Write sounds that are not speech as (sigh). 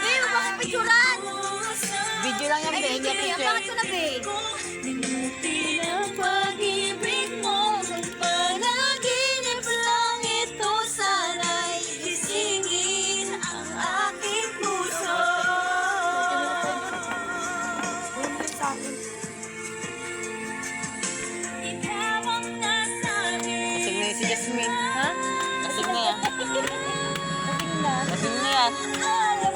Be, huwag picturean. Video lang yan, Be. Hindi picture. Bakit ko na, Be? si Jasmine. Ha? Lasing na yan. (laughs) Lasing na. Lasing na yan.